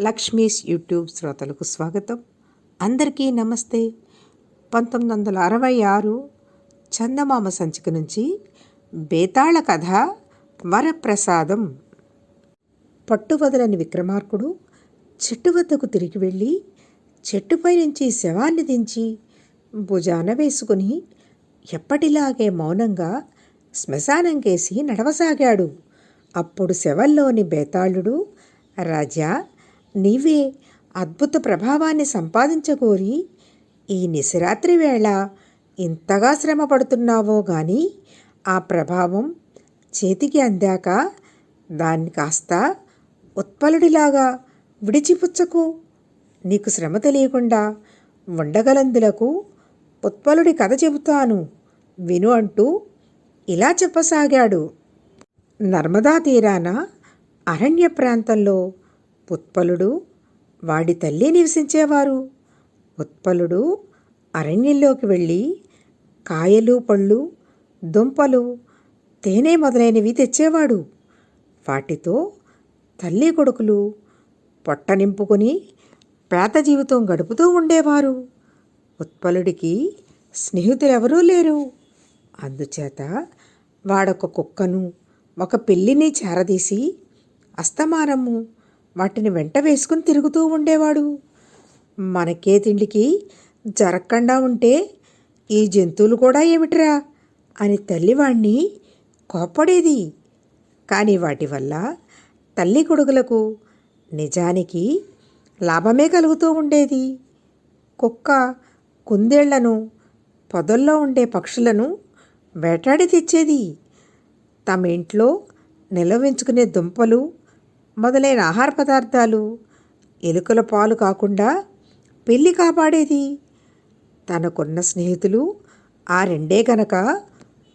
Lakshmi's YouTube శ్రోతలకు స్వాగతం. అందరికీ నమస్తే. పంతొమ్మిది వందల అరవై ఆరు చందమామ సంచిక నుంచి బేతాళ కథ వరప్రసాదం. పట్టువదలని విక్రమార్కుడు చెట్టు వద్దకు తిరిగి వెళ్ళి చెట్టుపై నుంచి శవాన్ని దించి భుజాన వేసుకుని ఎప్పటిలాగే మౌనంగా శ్మశానం కేసి నడవసాగాడు. అప్పుడు శవంలోని బేతాళుడు రాజా నీవే అద్భుత ప్రభావాన్ని సంపాదించగోరి ఈ నిశరాత్రి వేళ ఇంతగా శ్రమ పడుతున్నావో గాని ఆ ప్రభావం చేతికి అందాక దాన్ని కాస్త ఉత్పలుడిలాగా విడిచిపుచ్చకు. నీకు శ్రమ తెలియకుండా ఉండగలందులకు ఉత్పలుడి కథ చెబుతాను. విను అంటూ ఇలా చెప్పసాగాడు. నర్మదా తీరాన అరణ్య ప్రాంతంలో ఉత్పలుడు వాడి తల్లి నివసించేవారు. ఉత్పలుడు అరణ్యంలోకి వెళ్ళి కాయలు పళ్ళు దుంపలు తేనె మొదలైనవి తెచ్చేవాడు. వాటితో తల్లి కొడుకులు పొట్ట నింపుకొని పేద జీవితం గడుపుతూ ఉండేవారు. ఉత్పలుడికి స్నేహితులెవరూ లేరు. అందుచేత వాడొక కుక్కను ఒక పిల్లిని చేరదీసి అస్తమానము వాటిని వెంట వేసుకుని తిరుగుతూ ఉండేవాడు. మనకే తిండికి జరగకుండా ఉంటే ఈ జంతువులు కూడా ఏమిట్రా? అని తల్లివాణ్ణి కోప్పడేది. కానీ వాటి వల్ల తల్లి కొడుకులకు నిజానికి లాభమే కలుగుతూ ఉండేది. కుక్క కుందేళ్ళను పొదల్లో ఉండే పక్షులను వేటాడి తెచ్చేది. తమ ఇంట్లో నిలవించుకునే దుంపలు మొదలైన ఆహార పదార్థాలు ఎలుకల పాలు కాకుండా పెళ్ళి కాపాడేది. తనకున్న స్నేహితులు ఆ రెండే గనక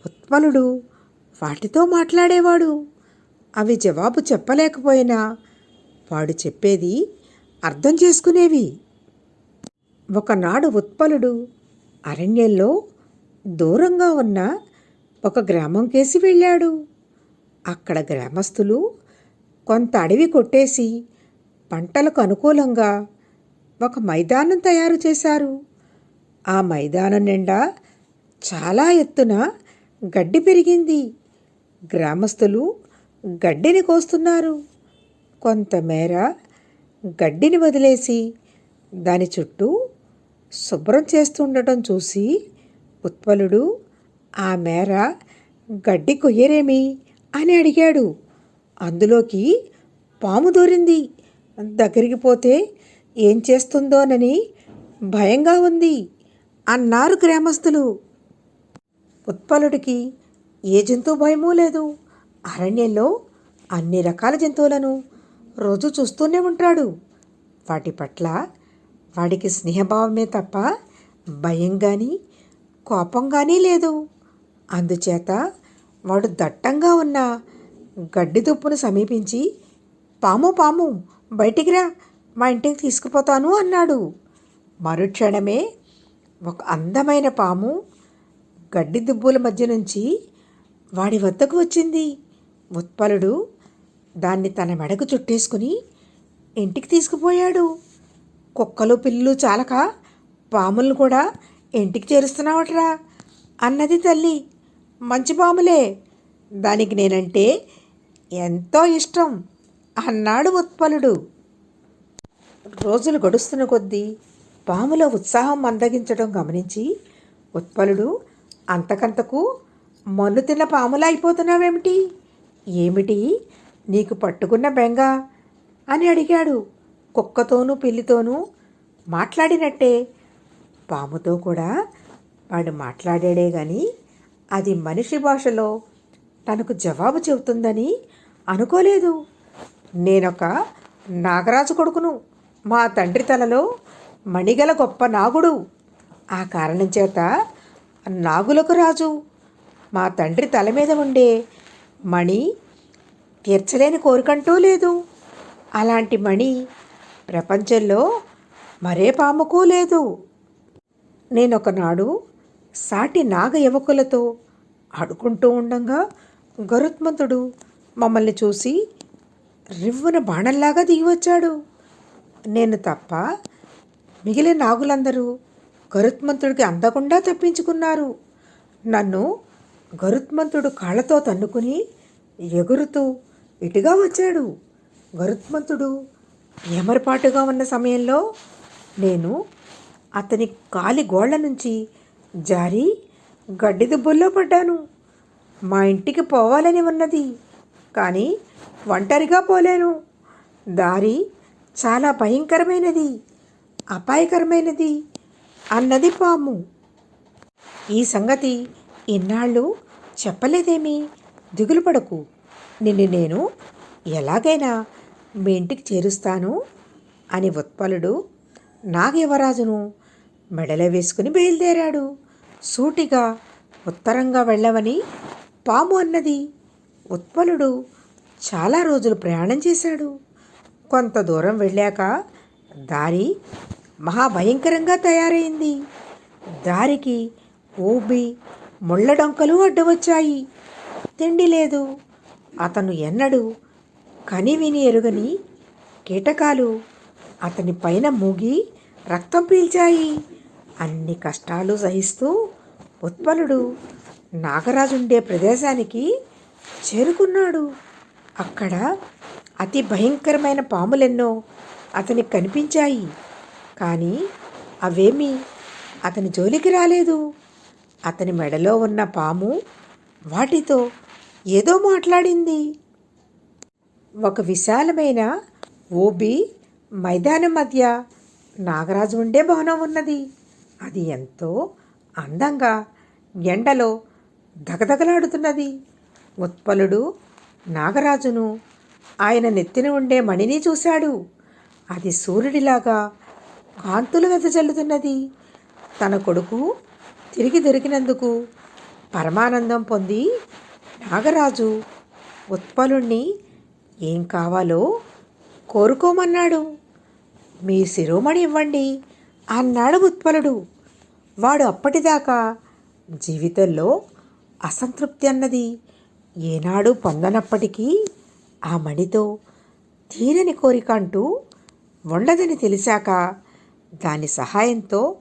ఉత్పలుడు వాటితో మాట్లాడేవాడు. అవి జవాబు చెప్పలేకపోయినా వాడు చెప్పేది అర్థం చేసుకునేవి. ఒకనాడు ఉత్పలుడు అరణ్యంలో దూరంగా ఉన్న ఒక గ్రామం కేసి వెళ్ళాడు. అక్కడ గ్రామస్తులు కొంత అడవి కొట్టేసి పంటలకు అనుకూలంగా ఒక మైదానం తయారు చేశారు. ఆ మైదానం నిండా చాలా ఎత్తున గడ్డి పెరిగింది. గ్రామస్తులు గడ్డిని కోస్తున్నారు. కొంతమేర గడ్డిని వదిలేసి దాని చుట్టూ శుభ్రం చేస్తుండటం చూసి ఉత్పలుడు ఆ మేర గడ్డి కొయ్యరేమి? అని అడిగాడు. అందులోకి పాము దూరింది. దగ్గరికి పోతే ఏం చేస్తుందోనని భయంగా ఉంది అన్నారు గ్రామస్తులు. ఉత్పలుడికి ఏ జంతువు భయమూ లేదు. అరణ్యంలో అన్ని రకాల జంతువులను రోజు చూస్తూనే ఉంటాడు. వాటి పట్ల వాడికి స్నేహభావమే తప్ప భయం కానీ కోపం కానీ లేదు. అందుచేత వాడు దట్టంగా ఉన్న గడ్డి దుప్పును సమీపించి పాము పాము బయటికి రా మా ఇంటికి తీసుకుపోతాను అన్నాడు. మరుక్షణమే ఒక అందమైన పాము గడ్డి దుబ్బుల మధ్య నుంచి వాడి వద్దకు వచ్చింది. ఉత్పలుడు దాన్ని తన మెడకు చుట్టేసుకుని ఇంటికి తీసుకుపోయాడు. కుక్కలు పిల్లులు చాలక పాములను కూడా ఇంటికి చేరుస్తున్నావట్రా అన్నది తల్లి. మంచి పాములే దానికి నేనంటే ఎంతో ఇష్టం అన్నాడు ఉత్పలుడు. రోజులు గడుస్తున్న కొద్దీ పాములో ఉత్సాహం మందగించడం గమనించి ఉత్పలుడు అంతకంతకు మన్ను తిన్న పాములా అయిపోతున్నావేమిటి? ఏమిటి? నీకు పట్టుకున్న బెంగ? అని అడిగాడు. కుక్కతోనూ పిల్లితోనూ మాట్లాడినట్టే. పాముతో కూడా వాడు మాట్లాడాడే కానీ అది మనిషి భాషలో తనకు జవాబు చెబుతుందని అనుకోలేదు. నేనొక నాగరాజు కొడుకును. మా తండ్రి తలలో మణిగల గొప్ప నాగుడు. ఆ కారణం చేత నాగులకు రాజు. మా తండ్రి తల మీద ఉండే మణి తీర్చలేని కోరికంటూ లేదు. అలాంటి మణి ప్రపంచంలో మరే పాముకు లేదు. నేనొకనాడు సాటి నాగ యువకులతో ఆడుకుంటూ ఉండంగా గరుత్మంతుడు మమ్మల్ని చూసి రివ్వున బాణంలాగా దిగి వచ్చాడు నేను తప్ప మిగిలిన నాగులందరూ గరుత్మంతుడికి అందకుండా తప్పించుకున్నారు. నన్ను గరుత్మంతుడు కాళ్ళతో తన్నుకుని ఎగురుతూ ఇటుగా వచ్చాడు. గరుత్మంతుడు ఎమరపాటుగా ఉన్న సమయంలో నేను అతని కాలి గోళ్ళ నుంచి జారి గడ్డి దుబ్బుల్లో పడ్డాను. మా ఇంటికి పోవాలని ఉన్నది. కానీ ఒంటరిగా పోలేను. దారి చాలా భయంకరమైనది అపాయకరమైనది అన్నది పాము. ఈ సంగతి ఇన్నాళ్ళు చెప్పలేదేమి? దిగులు పడకు. నిన్ను నేను ఎలాగైనా మీ ఇంటికి చేరుస్తాను అని ఉత్పలుడు నాగయువరాజును మెడలో వేసుకుని బయలుదేరాడు. సూటిగా ఉత్తరంగా వెళ్ళవని పాము అన్నది. ఉత్పలుడు చాలా రోజులు ప్రయాణం చేశాడు. కొంత దూరం వెళ్ళాక దారి మహాభయంకరంగా తయారైంది. దారికి ఊబి ముళ్ళడొంకలు అడ్డవచ్చాయి తిండి లేదు. అతను ఎన్నడూ కని విని ఎరుగని కీటకాలు అతని పైన మూగి రక్తం పీల్చాయి. అన్ని కష్టాలు సహిస్తూ ఉత్పలుడు నాగరాజుండే ప్రదేశానికి చేరుకున్నాడు. అక్కడ అతి భయంకరమైన పాములెన్నో అతనికి కనిపించాయి. కానీ అవేమీ అతని జోలికి రాలేదు. అతని మెడలో ఉన్న పాము వాటితో ఏదో మాట్లాడింది. ఒక విశాలమైన ఓబి మైదానం మధ్య నాగరాజు ఉండే భవనం ఉన్నది. అది ఎంతో అందంగా ఎండలో దగదగలాడుతున్నది. ఉత్పలుడు నాగరాజును. ఆయన నెత్తిన ఉండే మణిని చూశాడు. అది సూర్యుడిలాగా కాంతులు వెదజల్లుతున్నది తన కొడుకు తిరిగి దొరికినందుకు పరమానందం పొంది నాగరాజు ఉత్పలుణ్ణి ఏం కావాలో కోరుకోమన్నాడు. మీ శిరోమణి ఇవ్వండి అన్నాడు ఉత్పలుడు. వాడు అప్పటిదాకా జీవితంలో అసంతృప్తి అన్నది. ఏనాడు పొందనప్పటికీ ఆ మణితో తీరని కోరిక అంటూ ఉండదని తెలిసాక దాని సహాయంతో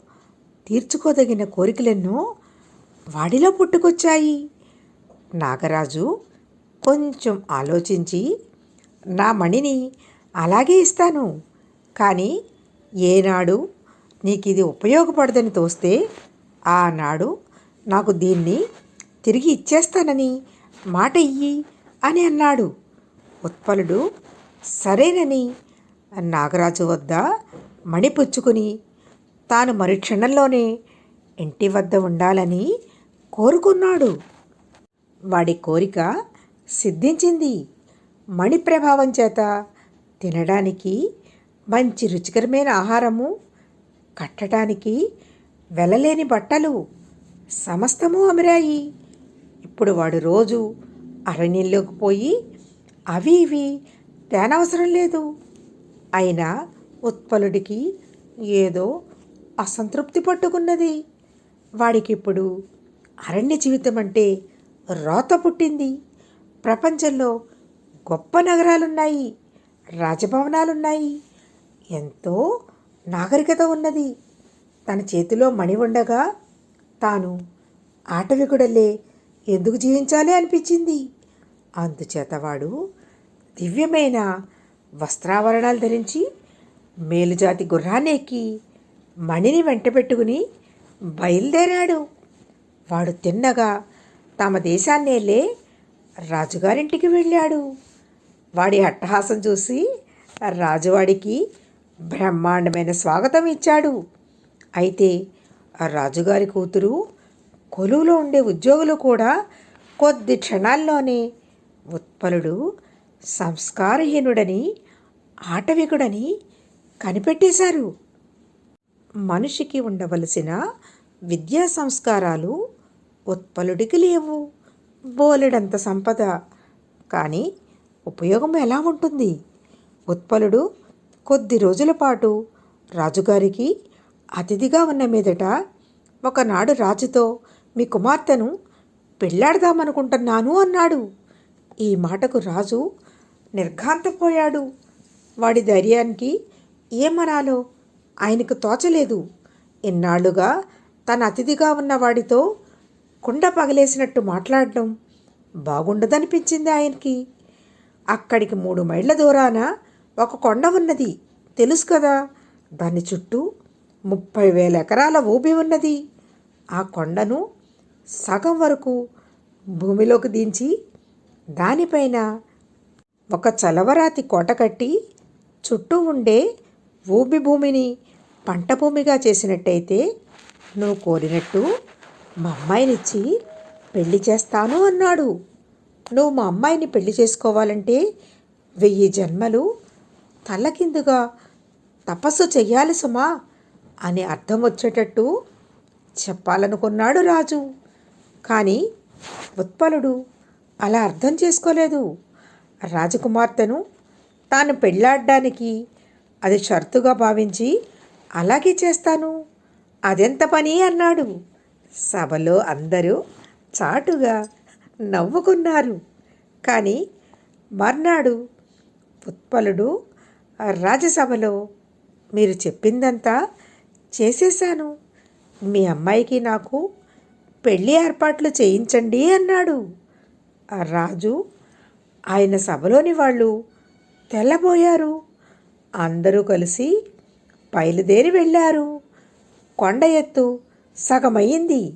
తీర్చుకోదగిన కోరికలెన్నో వాడిలో పుట్టుకొచ్చాయి. నాగరాజు కొంచెం ఆలోచించి నా మణిని అలాగే ఇస్తాను. కానీ ఏనాడు నీకు ఇది ఉపయోగపడదని తోస్తే ఆనాడు నాకు దీన్ని తిరిగి ఇచ్చేస్తానని మాట ఇయ్యి అని అన్నాడు. ఉత్పలుడు సరేనని నాగరాజు వద్ద మణి పుచ్చుకుని తాను మరుక్షణంలోనే ఇంటి వద్ద ఉండాలని కోరుకున్నాడు. వాడి కోరిక సిద్ధించింది. మణి ప్రభావం చేత తినడానికి మంచి రుచికరమైన ఆహారము కట్టడానికి వెళ్ళలేని బట్టలు సమస్తము అమిరాయి ఇప్పుడు వాడు రోజు అరణ్యంలోకి పోయి అవి ఇవి తేనవసరం లేదు. అయినా ఉత్పలుడికి ఏదో అసంతృప్తి పట్టుకున్నది. వాడికిప్పుడు అరణ్య జీవితం అంటే రోత పుట్టింది. ప్రపంచంలో గొప్ప నగరాలున్నాయి రాజభవనాలున్నాయి. ఎంతో నాగరికత ఉన్నది. తన చేతిలో మణి ఉండగా తాను ఆటవికుడలే ఎందుకు జీవించాలి అనిపించింది. అందుచేత వాడు దివ్యమైన వస్త్రాభరణాలు ధరించి మేలుజాతి గుర్రాన్ని ఎక్కి మణిని వెంటబెట్టుకుని బయలుదేరాడు. వాడు తిన్నగా తమ దేశాన్నేలే రాజుగారింటికి వెళ్ళాడు. వాడి అట్టహాసం చూసి రాజువాడికి బ్రహ్మాండమైన స్వాగతం ఇచ్చాడు. అయితే రాజుగారి కూతురు కొలువులో ఉండే ఉద్యోగులు కూడా కొద్ది క్షణాల్లోనే ఉత్పలుడు సంస్కారహీనుడని ఆటవికుడని కనిపెట్టేశారు. మనిషికి ఉండవలసిన విద్యా సంస్కారాలు ఉత్పలుడికి లేవు. బోలెడంత సంపద. కానీ ఉపయోగం ఎలా ఉంటుంది? ఉత్పలుడు కొద్ది రోజుల పాటు రాజుగారికి అతిథిగా ఉన్న మీదట ఒకనాడు రాజుతో మీ కుమార్తెను పెళ్ళాడదామనుకుంటున్నాను అన్నాడు. ఈ మాటకు రాజు నిర్ఘాంతపోయాడు. వాడి ధైర్యానికి ఏమనాలో ఆయనకు తోచలేదు. ఇన్నాళ్ళుగా తన అతిథిగా ఉన్నవాడితో కుండ పగలేసినట్టు మాట్లాడడం బాగుండదనిపించింది ఆయనకి. అక్కడికి మూడు మైళ్ళ దూరాన ఒక కొండ ఉన్నది. తెలుసు కదా దాని చుట్టూ ముప్పై వేల ఎకరాల ఊబి ఉన్నది. ఆ కొండను సగం వరకు భూమిలోకి దించి దానిపైన ఒక చలవరాతి కోట కట్టి చుట్టూ ఉండే ఊబి భూమిని పంట భూమిగా చేసినట్టయితే నువ్వు కోరినట్టు మా అమ్మాయినిచ్చి పెళ్ళి చేస్తాను అన్నాడు. నువ్వు మా అమ్మాయిని పెళ్ళి చేసుకోవాలంటే వెయ్యి జన్మలు తల్లకిందుగా తపస్సు చెయ్యాలి సుమా అని అర్థం వచ్చేటట్టు చెప్పాలనుకున్నాడు రాజు. కానీ ఉత్పలుడు అలా అర్థం చేసుకోలేదు. రాజకుమార్తెను తాను పెళ్ళాడడానికి అది షరతుగా భావించి అలాగే చేస్తాను. అదెంత పని అన్నాడు. సభలో అందరూ చాటుగా నవ్వుకున్నారు. కానీ మర్నాడు ఉత్పలుడు రాజసభలో మీరు చెప్పిందంతా చేసేశాను. మీ అమ్మాయికి నాకు పెళ్ళి ఏర్పాట్లు చేయించండి అన్నాడు. రాజు ఆయన సభలోని వాళ్ళు తెల్లబోయారు. అందరూ కలిసి బయలుదేరి వెళ్ళారు. కొండ ఎత్తు సగమయ్యింది.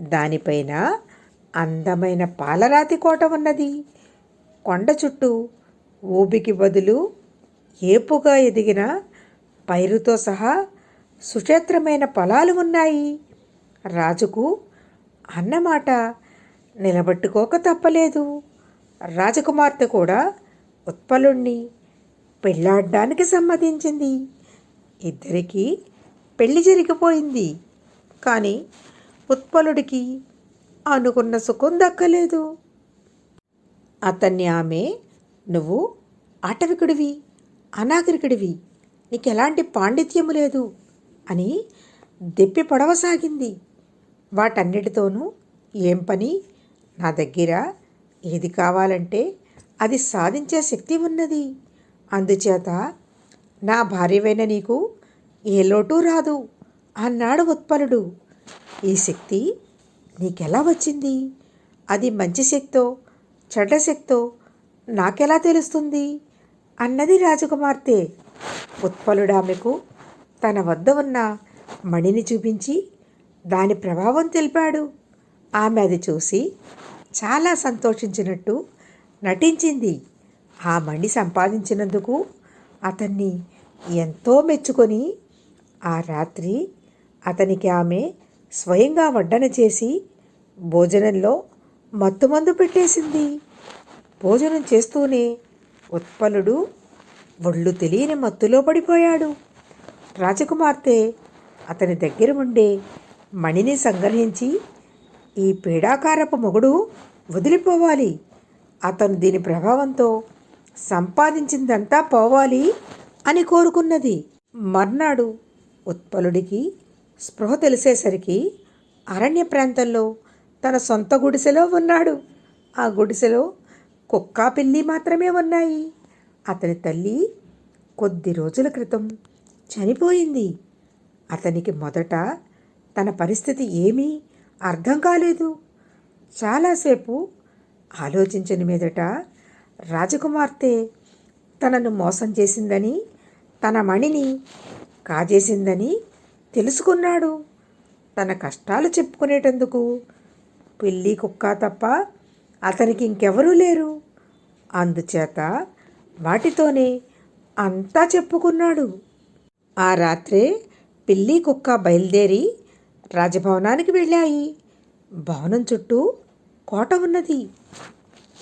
దానిపైన అందమైన పాలరాతి కోట ఉన్నది. కొండ చుట్టూ ఊబికి బదులు ఏపుగా ఎదిగిన పైరుతో సహా సుక్షేత్రమైన పొలాలు ఉన్నాయి. రాజుకు అన్నమాట. నిలబెట్టుకోక తప్పలేదు. రాజకుమార్తె కూడా ఉత్పలుణ్ణి పెళ్ళాడడానికి సమ్మతించింది. ఇద్దరికీ పెళ్ళి జరిగిపోయింది. కానీ ఉత్పలుడికి అనుకున్న సుఖం దక్కలేదు. అతన్ని ఆమె నువ్వు ఆటవికుడివి అనాగరికుడివి నీకెలాంటి పాండిత్యము లేదు అని దెప్పి పొడవసాగింది. వాటన్నిటితోనూ ఏం పని? నా దగ్గర ఏది కావాలంటే అది సాధించే శక్తి ఉన్నది. అందుచేత నా భార్యవైన నీకు ఏ లోటు రాదు అన్నాడు ఉత్పలుడు. ఈ శక్తి నీకెలా వచ్చింది? అది మంచి శక్తో చెడ్డ శక్తో నాకెలా తెలుస్తుంది? అన్నది రాజకుమార్తె. ఉత్పలుడామెకు తన వద్ద ఉన్న మణిని చూపించి దాని ప్రభావం తెలిపాడు. ఆమె అది చూసి చాలా సంతోషించినట్టు నటించింది. ఆ మణి సంపాదించినందుకు అతన్ని ఎంతో మెచ్చుకొని ఆ రాత్రి అతనికి ఆమె స్వయంగా వడ్డన చేసి భోజనంలో మత్తుమందు పెట్టేసింది. భోజనం చేస్తూనే ఉత్పలుడు ఒళ్ళు తెలియని మత్తులో పడిపోయాడు. రాజకుమార్తె అతని దగ్గర ఉండే మణిని సంగ్రహించి ఈ పీడాకారపు మొగుడు వదిలిపోవాలి. అతను దీని ప్రభావంతో సంపాదించిందంతా పోవాలి అని కోరుకున్నది. మర్నాడు ఉత్పలుడికి స్పృహ తెలిసేసరికి అరణ్య ప్రాంతంలో తన సొంత గుడిసెలో ఉన్నాడు. ఆ గుడిసెలో కుక్క పిల్లి మాత్రమే ఉన్నాయి. అతని తల్లి కొద్ది రోజుల క్రితం చనిపోయింది. అతనికి మొదట తన పరిస్థితి ఏమీ అర్థం కాలేదు. చాలాసేపు ఆలోచించని మీదట రాజకుమార్తె తనను మోసం చేసిందని తన మణిని కాజేసిందని తెలుసుకున్నాడు. తన కష్టాలు చెప్పుకునేటందుకు పిల్లి కుక్క తప్ప అతనికి ఇంకెవరూ లేరు. అందుచేత వాటితోనే అంతా చెప్పుకున్నాడు. ఆ రాత్రే పిల్లి కుక్క బయలుదేరి రాజభవనానికి వెళ్ళాయి. భవనం చుట్టూ కోట ఉన్నది.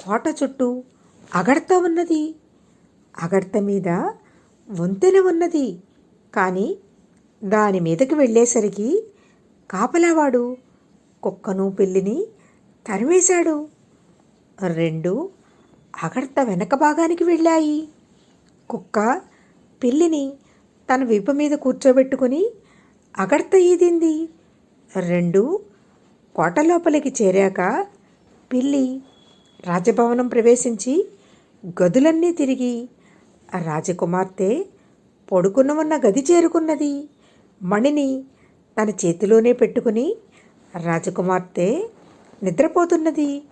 కోట చుట్టూ అగడత ఉన్నది. అగడత మీద వంతెన ఉన్నది. కానీ దాని మీదకి వెళ్ళేసరికి కాపలావాడు కుక్కను పిల్లిని తరివేశాడు రెండు అగడత వెనక భాగానికి వెళ్ళాయి. కుక్క పిల్లిని తన వీపు మీద కూర్చోబెట్టుకుని అగడత ఈదింది. రెండు కోట లోపలికి చేరాక పిల్లి రాజభవనం ప్రవేశించి గదులన్నీ తిరిగి రాజకుమార్తె పడుకున్న ఉన్న గది చేరుకున్నది. మణిని తన చేతిలోనే పెట్టుకుని రాజకుమార్తె నిద్రపోతున్నది.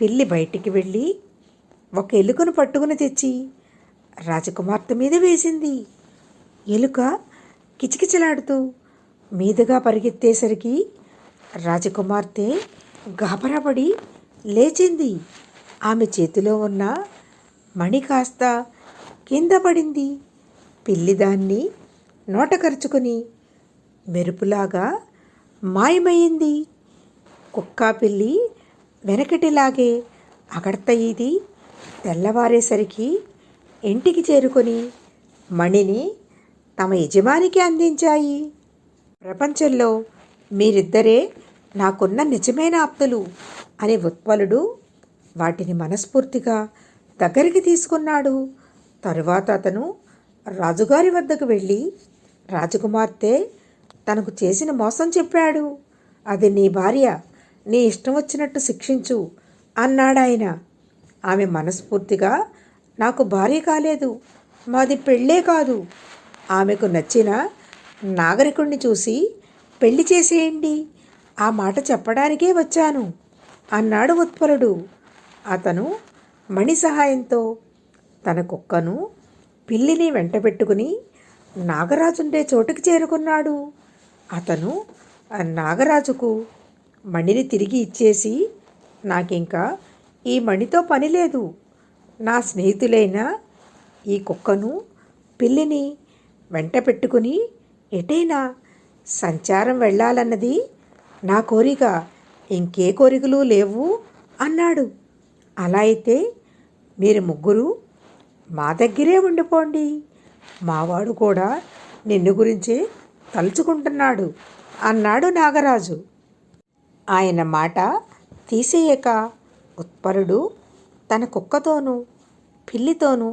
పిల్లి బయటికి వెళ్ళి ఒక ఎలుకను పట్టుకుని తెచ్చి రాజకుమార్తె మీద వేసింది. ఎలుక కిచకిచలాడుతూ మీదుగా పరిగెత్తేసరికి రాజకుమార్తె గాబరాపడి లేచింది. ఆమె చేతిలో ఉన్న మణి కాస్త కింద పడింది. పిల్లి దాన్ని నోట మెరుపులాగా మాయమైంది. కుక్క పిల్లి వెనకటిలాగే అగడతయ్యిది. తెల్లవారేసరికి ఇంటికి చేరుకొని మణిని తమ యజమానికి అందించాయి. ప్రపంచంలో మీరిద్దరే నాకున్న నిజమైన ఆప్తులు అని ఉత్పలుడు వాటిని మనస్ఫూర్తిగా దగ్గరికి తీసుకున్నాడు. తరువాత అతను రాజుగారి వద్దకు వెళ్ళి రాజకుమార్తె తనకు చేసిన మోసం చెప్పాడు. అది నీ భార్య నీ ఇష్టం వచ్చినట్టు శిక్షించు అన్నాడాయన ఆమె మనస్ఫూర్తిగా నాకు భార్య కాలేదు మాది పెళ్ళే కాదు. ఆమెకు నచ్చిన నాగరికుణ్ణి చూసి పెళ్ళి చేసేయండి. ఆ మాట చెప్పడానికే వచ్చాను అన్నాడు ఉత్పలుడు. అతను మణి సహాయంతో తన కుక్కను పిల్లిని వెంటబెట్టుకుని నాగరాజుండే చోటుకి చేరుకున్నాడు. అతను నాగరాజుకు మణిని తిరిగి ఇచ్చేసి నాకింకా ఈ మణితో పని లేదు. నా స్నేహితులైన ఈ కుక్కను పిల్లిని వెంట పెట్టుకుని ఎటైనా సంచారం వెళ్ళాలన్నది నా కోరిక. ఇంకే కోరికలు లేవు అన్నాడు. అలా అయితే మీరు ముగ్గురు మా దగ్గరే ఉండిపోండి. మావాడు కూడా నిన్ను గురించే తలుచుకుంటున్నాడు అన్నాడు నాగరాజు. ఆయన మాట తీసేయక ఉత్పరుడు తన కుక్కతోనూ పిల్లితోనూ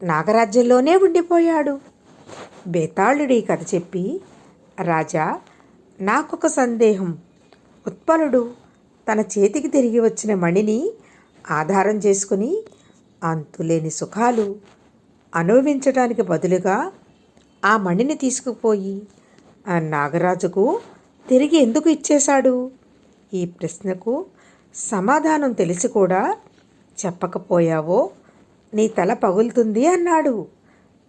నాగరాజ్యంలోనే ఉండిపోయాడు. బేతాళుడి కథ చెప్పి రాజా నాకొక సందేహం. ఉత్పలుడు తన చేతికి తిరిగి వచ్చిన మణిని ఆధారం చేసుకుని అంతులేని సుఖాలు అనుభవించడానికి బదులుగా ఆ మణిని తీసుకుపోయి ఆ నాగరాజుకు తిరిగి ఎందుకు ఇచ్చేశాడు? ఈ ప్రశ్నకు సమాధానం తెలిసి కూడా చెప్పకపోయావో నీ తల పగులుతుంది అన్నాడు.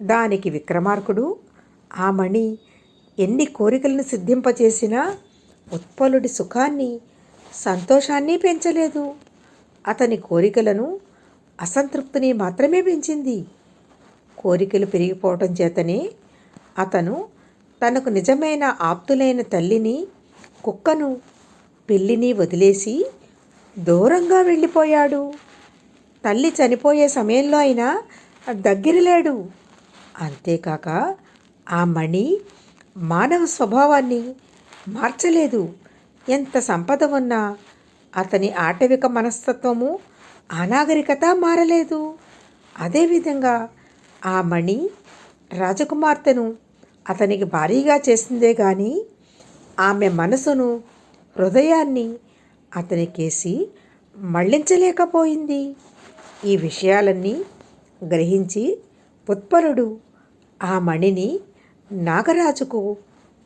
దానికి విక్రమార్కుడు ఆ మణి ఎన్ని కోరికలను సిద్ధింపచేసినా ఉత్పలుడి సుఖాన్ని సంతోషాన్ని పెంచలేదు. అతని కోరికలను అసంతృప్తిని మాత్రమే పెంచింది. కోరికలు పెరిగిపోవటం చేతనే అతను తనకు నిజమైన ఆప్తులైన తల్లిని కుక్కను పిల్లిని వదిలేసి దూరంగా వెళ్ళిపోయాడు. తల్లి చనిపోయే సమయంలో అయినా దగ్గరలేడు. అంతేకాక ఆ మణి మానవ స్వభావాన్ని మార్చలేదు. ఎంత సంపద ఉన్నా అతని ఆటవిక మనస్తత్వము అనాగరికత మారలేదు. అదేవిధంగా ఆ మణి రాజకుమార్తెను అతనికి భారీగా చేసిందే కానీ ఆమె మనసును హృదయాన్ని అతనికేసి మళ్ళించలేకపోయింది. ఈ విషయాలన్నీ గ్రహించి ఉత్పరుడు. ఆ మణిని నాగరాజుకు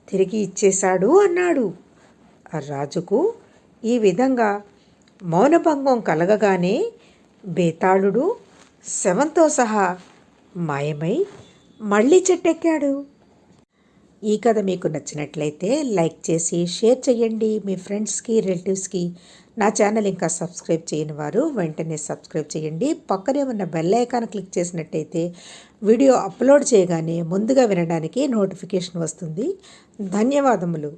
తిరిగి ఇచ్చేశాడు అన్నాడు. ఆ రాజుకు ఈ విధంగా మౌనభంగం కలగగానే బేతాళుడు శవంతో సహా మాయమై మళ్ళీ చెట్టెక్కాడు. ఈ కథ మీకు నచ్చినట్లయితే లైక్ చేసి షేర్ చేయండి. మీ ఫ్రెండ్స్కి రిలేటివ్స్కి నా ఛానల్ ఇంకా సబ్స్క్రైబ్ చేయని వారు వెంటనే సబ్స్క్రైబ్ చేయండి. పక్కనే ఉన్న బెల్ ఐకాన్ క్లిక్ చేసినట్టయితే వీడియో అప్లోడ్ చేయగానే ముందుగా వినడానికి నోటిఫికేషన్ వస్తుంది. ధన్యవాదములు.